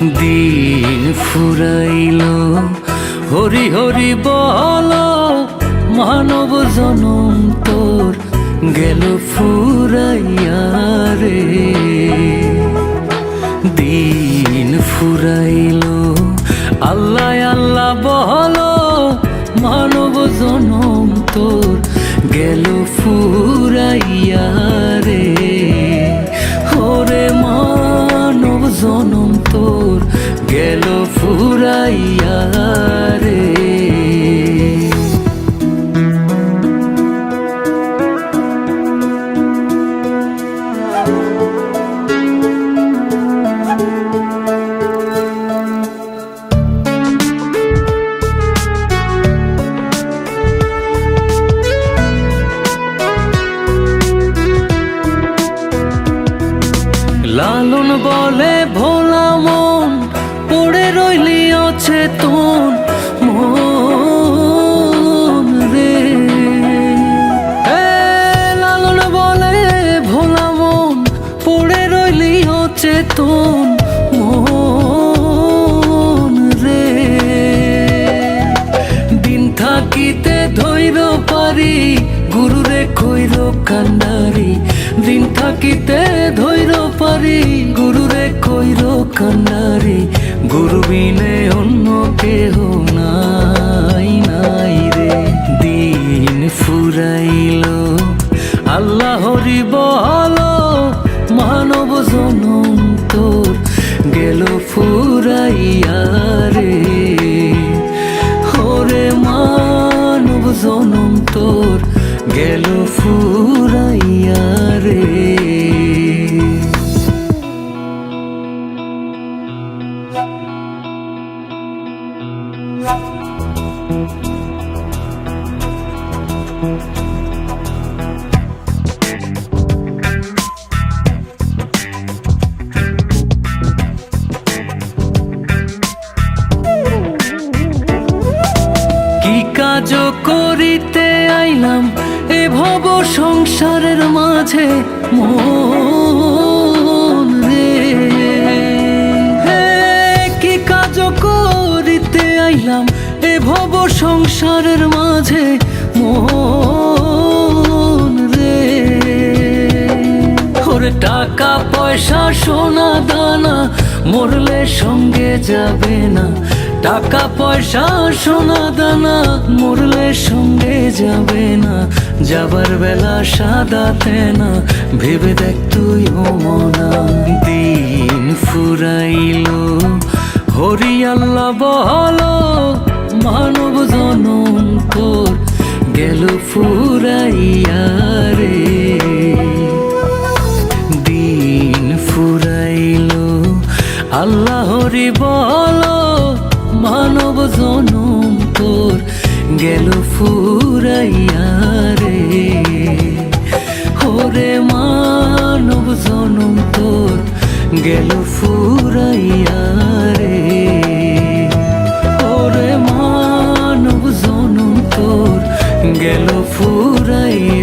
দিন ফুরাইল। হরি হরি বল, মানব জনম তোর গেল ফুরাইয়া রে। দিন ফুরাইল, আল্লাহ আল্লাহ বল, মানব জনম তোর গেল ফুরাইয়া ফুরাইয়া রে লালন বলে ভোলা মন পড়ে রইলি অচেতন মন রে। লালন বলে ভোলা মন, পড়ে রইলি অচেতন মন রে। দিন থাকিতে ধৈর পারি, গুরুরে কইর কান্নারি দিন থাকিতে ধৈর পারি, গুরুরে কইর কান্নারি গুরু রে। ওরে মানব জনম তোর গেল ফুরাইয়া রে। কাজ করিতে আইলাম এ ভব সংসারের মাঝে মন রে। কি কাজ করিতে আইলাম এ ভব সংসারের মাঝে মন রে। ওরে টাকা, পয়সা, সোনা, দানা, মরলে সঙ্গে যাবে না। টাকা পয়সা সোনা দানা মরলে সঙ্গে যাবে না। যাবার বেলা সাদাতে না ভেবে দেখ তুই মনা দিন ফুরাইল। হরি আল্লাহ বলো, মানব জনম তোর গেল ফুরাইয়া। গেল ফুরাইয়া রে। ওরে মানব জনম তোর গেল ফুরাইয়া রে। ওরে মানব জনম তোর গেল ফুরাইয়া